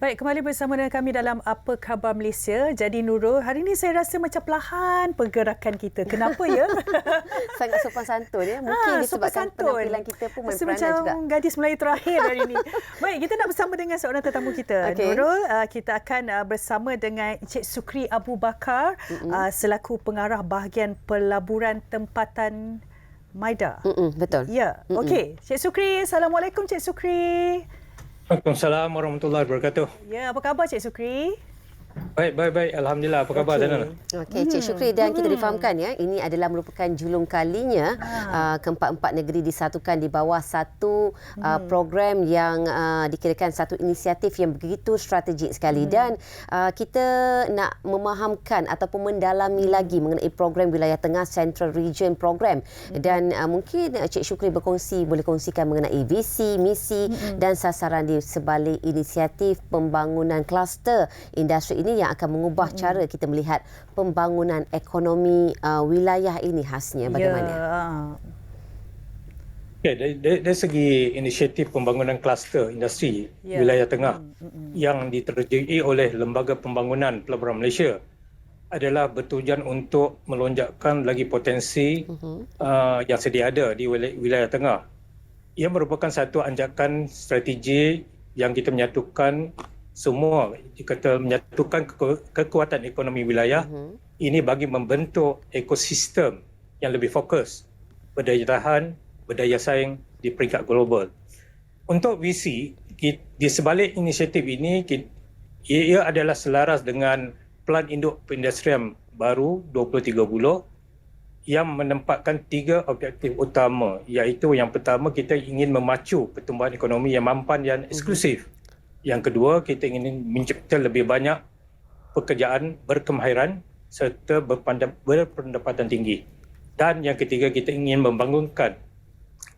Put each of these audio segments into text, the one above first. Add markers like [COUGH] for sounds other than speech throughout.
Baik, kembali bersama dengan kami dalam Apa Khabar Malaysia. Jadi Nurul, hari ini saya rasa macam perlahan pergerakan kita. Kenapa ya? [LAUGHS] Sangat sopan santun ya. Mungkin ha, disebabkan penampilan kita pun Rasa macam juga. gadis Melayu terakhir hari ini. [LAUGHS] Baik, kita nak bersama dengan seorang tetamu kita. Okay. Nurul, uh, kita akan uh, bersama dengan Encik Sukri Abu Bakar mm-hmm. uh, selaku pengarah bahagian pelaburan tempatan Maida. Mm-mm, betul. Ya, okey. Cik Sukri, Assalamualaikum Cik Sukri. Waalaikumsalam warahmatullahi wabarakatuh. Ya, apa khabar Cik Sukri? Baik, baik, baik. Alhamdulillah. Apa khabar, okay. Okey, Cik Syukri. Dan kita hmm. difahamkan ya, ini adalah merupakan julung kalinya ha. uh, keempat-empat negeri disatukan di bawah satu uh, program yang uh, dikirakan satu inisiatif yang begitu strategik sekali. Hmm. Dan uh, kita nak memahamkan ataupun mendalami lagi mengenai program Wilayah Tengah Central Region Program. Hmm. Dan uh, mungkin uh, Cik Syukri berkongsi, boleh kongsikan mengenai visi, misi hmm. dan sasaran di sebalik inisiatif pembangunan kluster industri ini yang akan mengubah hmm. cara kita melihat pembangunan ekonomi uh, wilayah ini khasnya bagaimana? Ya. Okay, dari, dari, dari segi inisiatif pembangunan kluster industri ya. wilayah tengah hmm, hmm, hmm. yang diterjui oleh Lembaga Pembangunan Pelaburan Malaysia adalah bertujuan untuk melonjakkan lagi potensi uh-huh. uh, yang sedia ada di wilayah, wilayah tengah. Ia merupakan satu anjakan strategi yang kita menyatukan semua dikata menyatukan kekuatan ekonomi wilayah uh-huh. ini bagi membentuk ekosistem yang lebih fokus berdaya tahan, berdaya saing di peringkat global. Untuk visi di sebalik inisiatif ini ia adalah selaras dengan Plan Induk Perindustrian baru 2030 yang menempatkan tiga objektif utama iaitu yang pertama kita ingin memacu pertumbuhan ekonomi yang mampan dan eksklusif. Uh-huh. Yang kedua, kita ingin mencipta lebih banyak pekerjaan berkemahiran serta berpendapatan tinggi. Dan yang ketiga, kita ingin membangunkan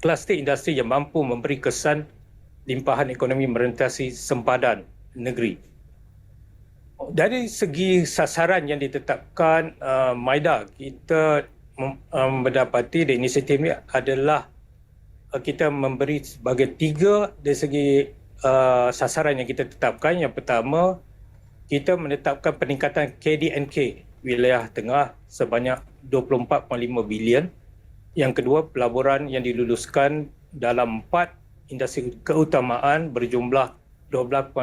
kluster industri yang mampu memberi kesan limpahan ekonomi merentasi sempadan negeri. Dari segi sasaran yang ditetapkan uh, MAIDA, kita um, mendapati di inisiatif ini adalah uh, kita memberi sebagai tiga dari segi uh, sasaran yang kita tetapkan. Yang pertama, kita menetapkan peningkatan KDNK wilayah tengah sebanyak 24.5 bilion. Yang kedua, pelaburan yang diluluskan dalam empat industri keutamaan berjumlah 12.5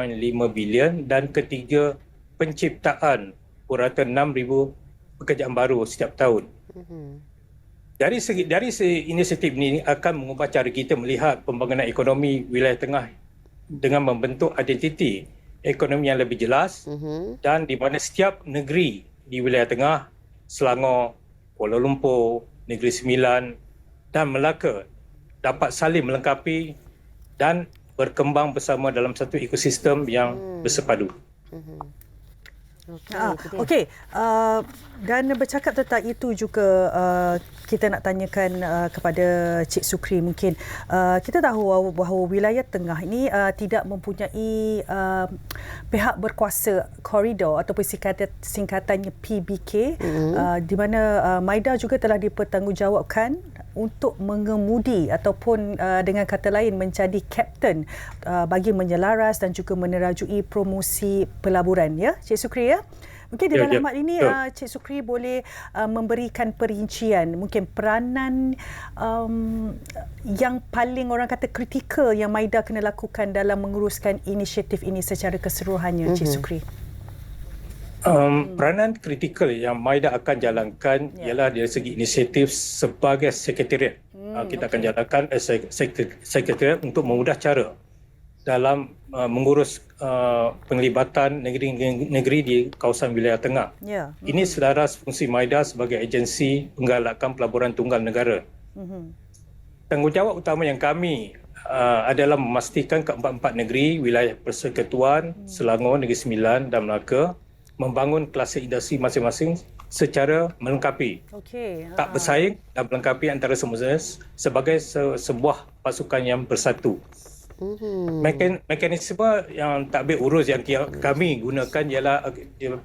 bilion dan ketiga, penciptaan purata 6,000 pekerjaan baru setiap tahun. Mm-hmm. Dari segi dari segi inisiatif ini akan mengubah cara kita melihat pembangunan ekonomi wilayah tengah dengan membentuk identiti ekonomi yang lebih jelas uh-huh. dan di mana setiap negeri di wilayah tengah Selangor, Kuala Lumpur, Negeri Sembilan dan Melaka dapat saling melengkapi dan berkembang bersama dalam satu ekosistem yang hmm. bersepadu. Uh-huh. Okey, uh, okay. uh, dan bercakap tentang itu juga uh, kita nak tanyakan uh, kepada Cik Sukri mungkin. Uh, kita tahu bahawa, wilayah tengah ini uh, tidak mempunyai uh, pihak berkuasa koridor ataupun singkatan singkatannya PBK mm-hmm. uh, di mana uh, Maida juga telah dipertanggungjawabkan untuk mengemudi ataupun uh, dengan kata lain menjadi kapten uh, bagi menyelaras dan juga menerajui promosi pelaburan ya Cik Sukri ya Mungkin ya, dalam ya, hal ini uh, Cik Sukri boleh uh, memberikan perincian mungkin peranan um, yang paling orang kata kritikal yang Maida kena lakukan dalam menguruskan inisiatif ini secara keseluruhannya mm-hmm. Cik mhm. Sukri. Um, peranan kritikal yang Maida akan jalankan ya. ialah dari segi inisiatif sebagai sekretariat. Hmm, uh, kita okay. akan jalankan sekretariat untuk memudah cara dalam uh, mengurus uh, penglibatan negeri-negeri di kawasan wilayah tengah. Yeah. Mm-hmm. Ini selaras fungsi MAIDA sebagai agensi penggalakan pelaburan tunggal negara. Mm-hmm. Tanggungjawab utama yang kami uh, adalah memastikan keempat-empat negeri, wilayah persekutuan, mm. Selangor, Negeri Sembilan dan Melaka membangun kelas industri masing-masing secara melengkapi. Okay. Tak bersaing dan melengkapi antara semua sebagai sebuah pasukan yang bersatu. Mekan, mekanisme yang tak boleh urus yang kami gunakan ialah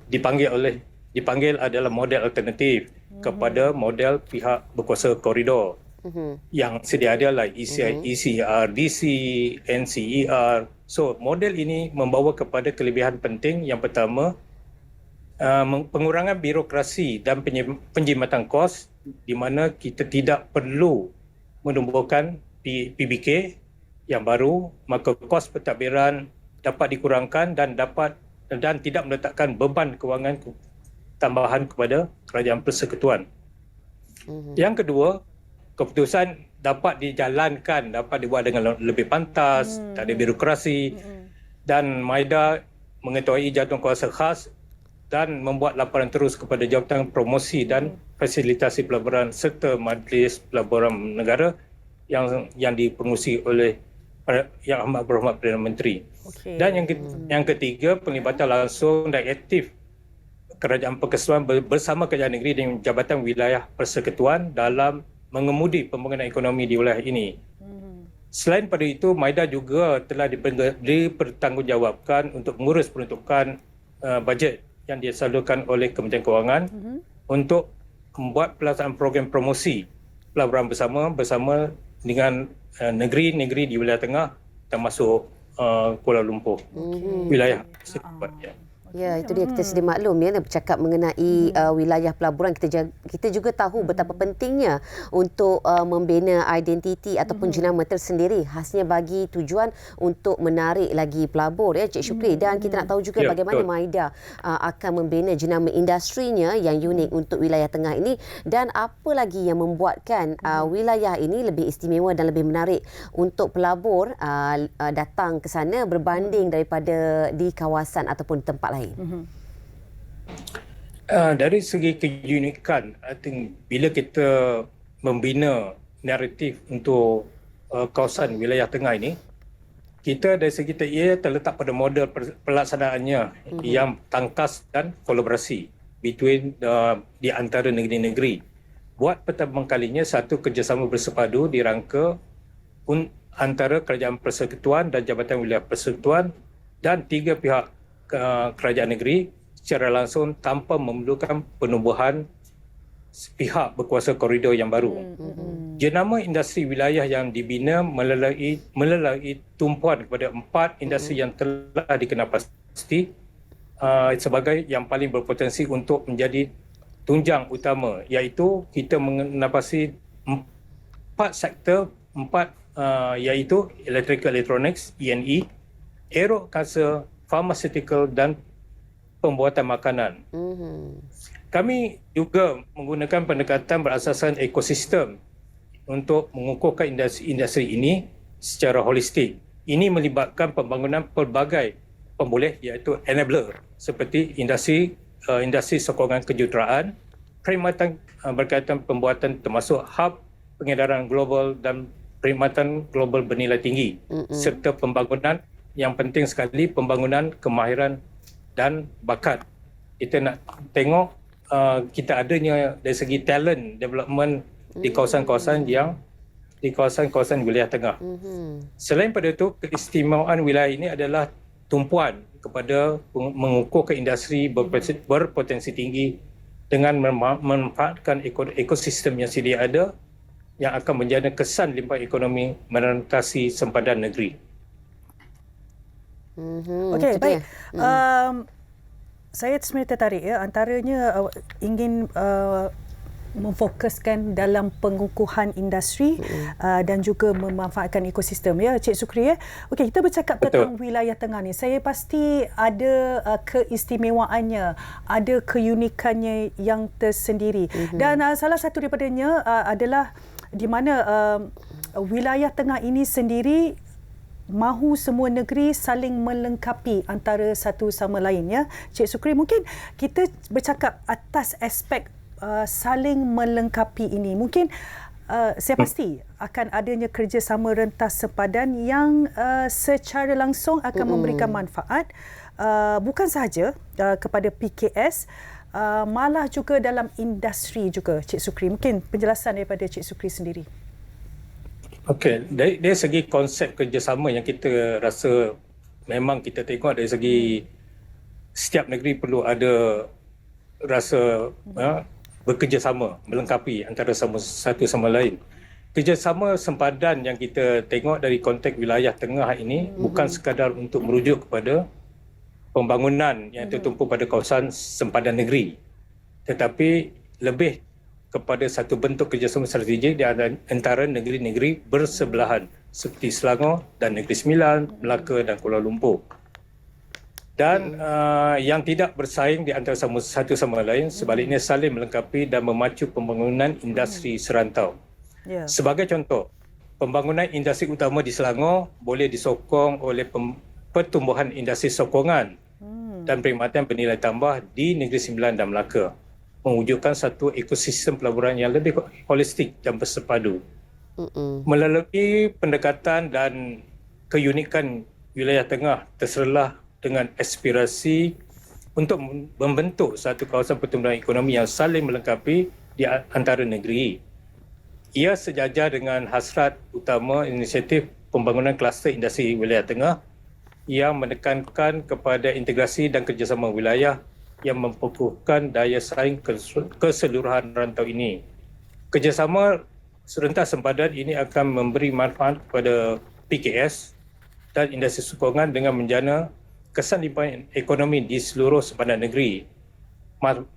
dipanggil oleh dipanggil adalah model alternatif mm-hmm. kepada model pihak berkuasa koridor uh-huh. yang sedia ada like ECI. ECR, DC, NCER. So model ini membawa kepada kelebihan penting yang pertama uh, pengurangan birokrasi dan penjimatan kos di mana kita tidak perlu menumbuhkan PBK yang baru maka kos pentadbiran dapat dikurangkan dan dapat dan tidak meletakkan beban kewangan tambahan kepada kerajaan persekutuan. Mm-hmm. Yang kedua, keputusan dapat dijalankan, dapat dibuat dengan lebih pantas, mm-hmm. tak ada birokrasi mm-hmm. dan MAIDA mengetahui jatuh kuasa khas dan membuat laporan terus kepada Jabatan Promosi dan Fasilitasi Pelaburan serta Majlis Pelaburan Negara yang yang dipengurusi oleh Yang Amat Berhormat Perdana Menteri. Okay. Dan yang yang ketiga penglibatan langsung dan aktif Kerajaan Persekutuan bersama Kerajaan Negeri dan Jabatan Wilayah Persekutuan dalam mengemudi pembangunan ekonomi di wilayah ini. Hmm. Selain pada itu, MAIDA juga telah dipertanggungjawabkan untuk mengurus peruntukan uh, bajet yang disalurkan oleh Kementerian Kewangan mm-hmm. untuk membuat pelaksanaan program promosi pelaburan bersama bersama dengan negeri-negeri di wilayah tengah termasuk uh, Kuala Lumpur mm-hmm. wilayah uh-huh. Ya, itu dia kita sedia maklum ya bercakap mengenai hmm. uh, wilayah pelaburan kita kita juga tahu hmm. betapa pentingnya untuk uh, membina identiti ataupun hmm. jenama tersendiri khasnya bagi tujuan untuk menarik lagi pelabur ya Cik Syukri hmm. dan kita nak tahu juga ya, bagaimana betul. Maida uh, akan membina jenama industrinya yang unik untuk wilayah tengah ini dan apa lagi yang membuatkan uh, wilayah ini lebih istimewa dan lebih menarik untuk pelabur uh, uh, datang ke sana berbanding daripada di kawasan ataupun tempat lain lain? Mm-hmm. Uh, dari segi keunikan, I think bila kita membina naratif untuk uh, kawasan wilayah tengah ini, kita dari segi ia terletak pada model pelaksanaannya mm-hmm. yang tangkas dan kolaborasi between uh, di antara negeri-negeri. Buat pertama kalinya satu kerjasama bersepadu dirangka un, antara Kerajaan Persekutuan dan Jabatan Wilayah Persekutuan dan tiga pihak kerajaan negeri secara langsung tanpa memerlukan penubuhan pihak berkuasa koridor yang baru. Mm-hmm. Jenama industri wilayah yang dibina melalui melalui tumpuan kepada empat industri mm-hmm. yang telah dikenal pasti uh, sebagai yang paling berpotensi untuk menjadi tunjang utama iaitu kita menapasi empat sektor empat uh, iaitu electrical electronics ENE, aero kasa pharmaceutical dan pembuatan makanan. Mm-hmm. Kami juga menggunakan pendekatan berasaskan ekosistem untuk mengukuhkan industri ini secara holistik. Ini melibatkan pembangunan pelbagai pemboleh iaitu enabler seperti industri uh, industri sokongan kejuruteraan, perkhidmatan uh, berkaitan pembuatan termasuk hub pengedaran global dan perkhidmatan global bernilai tinggi mm-hmm. serta pembangunan yang penting sekali pembangunan kemahiran dan bakat. Kita nak tengok uh, kita adanya dari segi talent development di hmm. kawasan-kawasan yang di kawasan-kawasan wilayah tengah. Mm-hmm. Selain pada itu, keistimewaan wilayah ini adalah tumpuan kepada mengukuhkan industri berpotensi, berpotensi tinggi dengan memanfaatkan ekosistem yang sedia ada yang akan menjadi kesan limpah ekonomi menentasi sempadan negeri. Mm-hmm. Okey, baik. Mm. Um, saya sebenarnya tertarik ya antaranya uh, ingin uh, memfokuskan dalam pengukuhan industri mm-hmm. uh, dan juga memanfaatkan ekosistem ya Cik Sukri ya. Okey kita bercakap Betul. tentang wilayah tengah ni. Saya pasti ada uh, keistimewaannya, ada keunikannya yang tersendiri. Mm-hmm. Dan uh, salah satu daripadanya uh, adalah di mana uh, wilayah tengah ini sendiri mahu semua negeri saling melengkapi antara satu sama lain ya Cik Sukri mungkin kita bercakap atas aspek uh, saling melengkapi ini. Mungkin uh, saya pasti akan adanya kerjasama rentas sepadan yang uh, secara langsung akan memberikan manfaat uh, bukan sahaja uh, kepada PKS uh, malah juga dalam industri juga Cik Sukri. Mungkin penjelasan daripada Cik Sukri sendiri Okey, dari, dari segi konsep kerjasama yang kita rasa memang kita tengok dari segi setiap negeri perlu ada rasa uh, bekerjasama melengkapi antara sama satu sama lain. kerjasama sempadan yang kita tengok dari konteks wilayah tengah ini mm-hmm. bukan sekadar untuk merujuk kepada pembangunan yang tertumpu pada kawasan sempadan negeri tetapi lebih kepada satu bentuk kerjasama strategik di antara negeri-negeri bersebelahan seperti Selangor dan Negeri Sembilan, Melaka dan Kuala Lumpur. Dan uh, yang tidak bersaing di antara sama, satu sama lain sebaliknya saling melengkapi dan memacu pembangunan industri serantau. Yeah. Sebagai contoh, pembangunan industri utama di Selangor boleh disokong oleh pertumbuhan industri sokongan hmm. dan perkhidmatan bernilai tambah di Negeri Sembilan dan Melaka mewujudkan satu ekosistem pelaburan yang lebih holistik dan bersepadu. Mm-mm. Melalui pendekatan dan keunikan wilayah tengah terserlah dengan aspirasi untuk membentuk satu kawasan pertumbuhan ekonomi yang saling melengkapi di antara negeri ia sejajar dengan hasrat utama inisiatif pembangunan kluster industri wilayah tengah yang menekankan kepada integrasi dan kerjasama wilayah yang memperkuatkan daya saing keseluruhan rantau ini. Kerjasama serentak sempadan ini akan memberi manfaat kepada PKS dan industri sokongan dengan menjana kesan limpahan ekonomi di seluruh sempadan negeri.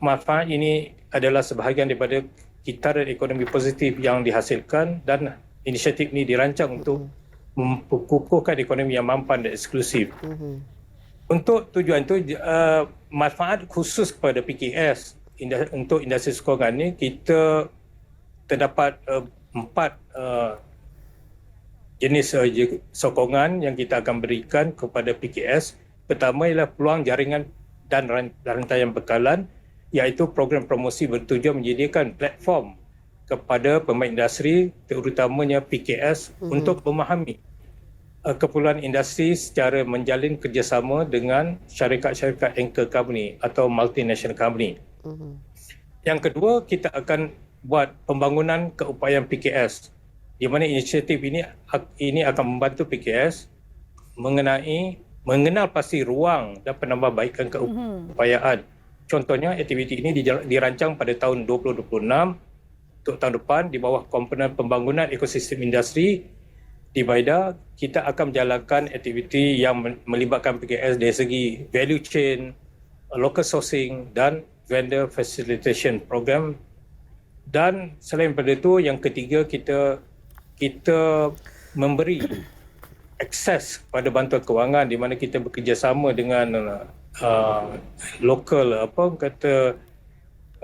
Manfaat ini adalah sebahagian daripada kitaran ekonomi positif yang dihasilkan dan inisiatif ini dirancang untuk memperkukuhkan ekonomi yang mampan dan eksklusif. Mm-hmm. Untuk tujuan itu, uh, manfaat khusus kepada PKS untuk industri sokongan ini, kita terdapat uh, empat uh, jenis uh, sokongan yang kita akan berikan kepada PKS. Pertama ialah peluang jaringan dan rantaian bekalan iaitu program promosi bertujuan menyediakan platform kepada pemain industri terutamanya PKS mm-hmm. untuk memahami keperluan industri secara menjalin kerjasama dengan syarikat-syarikat anchor company atau multinational company. Mm-hmm. Yang kedua, kita akan buat pembangunan keupayaan PKS di mana inisiatif ini ini akan membantu PKS mengenai mengenal pasti ruang dan penambahbaikan keupayaan mm-hmm Contohnya aktiviti ini dirancang pada tahun 2026 untuk tahun depan di bawah komponen pembangunan ekosistem industri di Baida kita akan menjalankan aktiviti yang melibatkan PKS dari segi value chain, local sourcing dan vendor facilitation program dan selain daripada itu yang ketiga kita kita memberi akses pada bantuan kewangan di mana kita bekerjasama dengan uh, lokal apa kata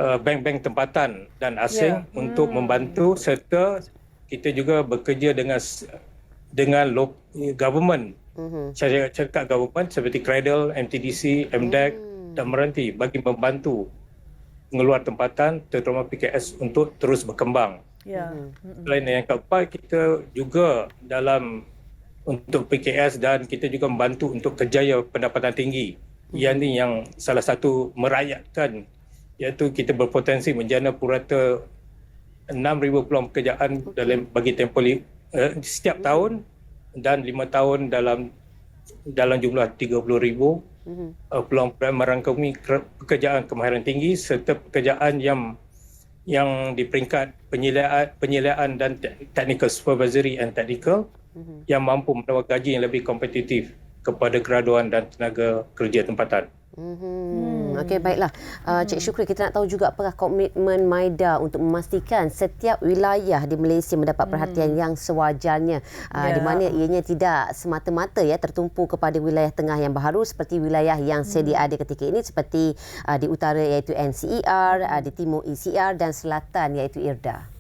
uh, bank-bank tempatan dan asing yeah. untuk hmm. membantu serta kita juga bekerja dengan dengan lo, government mm-hmm. syarikat government seperti Cradle, MTDC, MDEC mm. dan Meranti bagi membantu mengeluar tempatan terutama PKS untuk terus berkembang. Yeah. Mm-hmm. Selain yang keempat kita juga dalam untuk PKS dan kita juga membantu untuk kerjaya pendapatan tinggi yang ni yang salah satu merakyatkan iaitu kita berpotensi menjana purata 6,000 peluang pekerjaan dalam bagi tempoh uh, setiap tahun dan 5 tahun dalam dalam jumlah 30,000 mm-hmm. uh, peluang merangkumi pekerjaan kemahiran tinggi serta pekerjaan yang yang di peringkat penyeliaan, penyeliaan dan technical supervisory and technical mm-hmm. yang mampu mendapat gaji yang lebih kompetitif kepada graduan dan tenaga kerja tempatan. Hmm. Okey baiklah. Uh, Cik Syukri kita nak tahu juga apakah komitmen MAIDA untuk memastikan setiap wilayah di Malaysia mendapat hmm. perhatian hmm. yang sewajarnya uh, yeah. di mana ianya tidak semata-mata ya tertumpu kepada wilayah tengah yang baharu seperti wilayah yang sedia hmm. ada ketika ini seperti uh, di utara iaitu NCER, uh, di timur ECR dan selatan iaitu IRDA.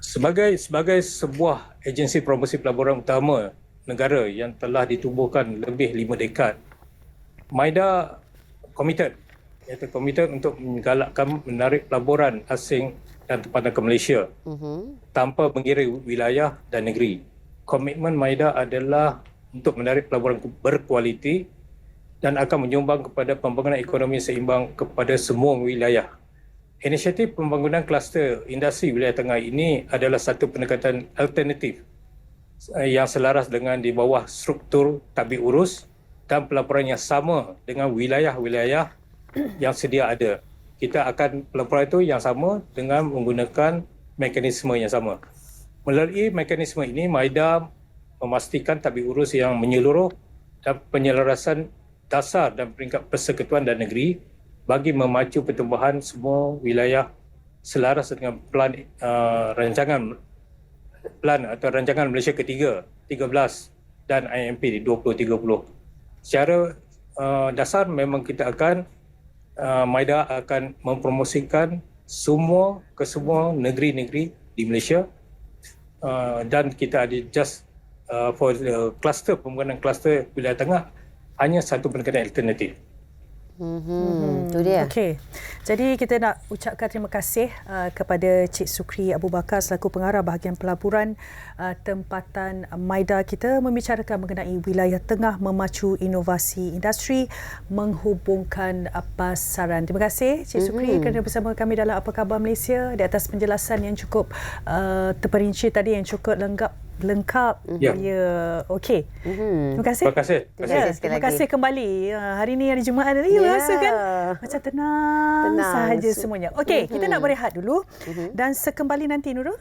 Sebagai sebagai sebuah agensi promosi pelaburan utama negara yang telah ditubuhkan lebih lima dekad. MAIDA committed iaitu committed untuk menggalakkan menarik pelaburan asing dan tempatan ke Malaysia uh-huh. tanpa mengira wilayah dan negeri. Komitmen MAIDA adalah untuk menarik pelaburan berkualiti dan akan menyumbang kepada pembangunan ekonomi seimbang kepada semua wilayah. Inisiatif pembangunan kluster industri wilayah tengah ini adalah satu pendekatan alternatif yang selaras dengan di bawah struktur tabik urus dan pelaporan yang sama dengan wilayah-wilayah [COUGHS] yang sedia ada. Kita akan pelaporan itu yang sama dengan menggunakan mekanisme yang sama. Melalui mekanisme ini, MAIDA memastikan tabik urus yang menyeluruh dan penyelarasan dasar dan peringkat persekutuan dan negeri bagi memacu pertumbuhan semua wilayah selaras dengan plan uh, rancangan plan atau rancangan Malaysia ketiga 13 dan IMP di 2030. Secara uh, dasar memang kita akan uh, MAIDA akan mempromosikan semua ke semua negeri-negeri di Malaysia uh, dan kita ada just uh, for the cluster pembangunan cluster wilayah tengah hanya satu pendekatan alternatif. Hmm, tu dia. Okey. Jadi kita nak ucapkan terima kasih uh, kepada Cik Sukri Abu Bakar selaku pengarah bahagian pelaburan uh, tempatan Maida kita membicarakan mengenai wilayah tengah memacu inovasi industri menghubungkan uh, pasaran. Terima kasih Cik Sukri mm-hmm. kerana bersama kami dalam Apa Khabar Malaysia di atas penjelasan yang cukup uh, terperinci tadi yang cukup lengkap lengkap Ya. ya okey Mhm. terima kasih Terima kasih. Terima Ya, kasih sekali terima kasih kembali. Uh, hari ni hari Jumaat ni Ya. rasa kan macam tenang, Tenang. sahaja semuanya. Okey, kita nak berehat dulu Mhm. dan sekembali nanti Nurul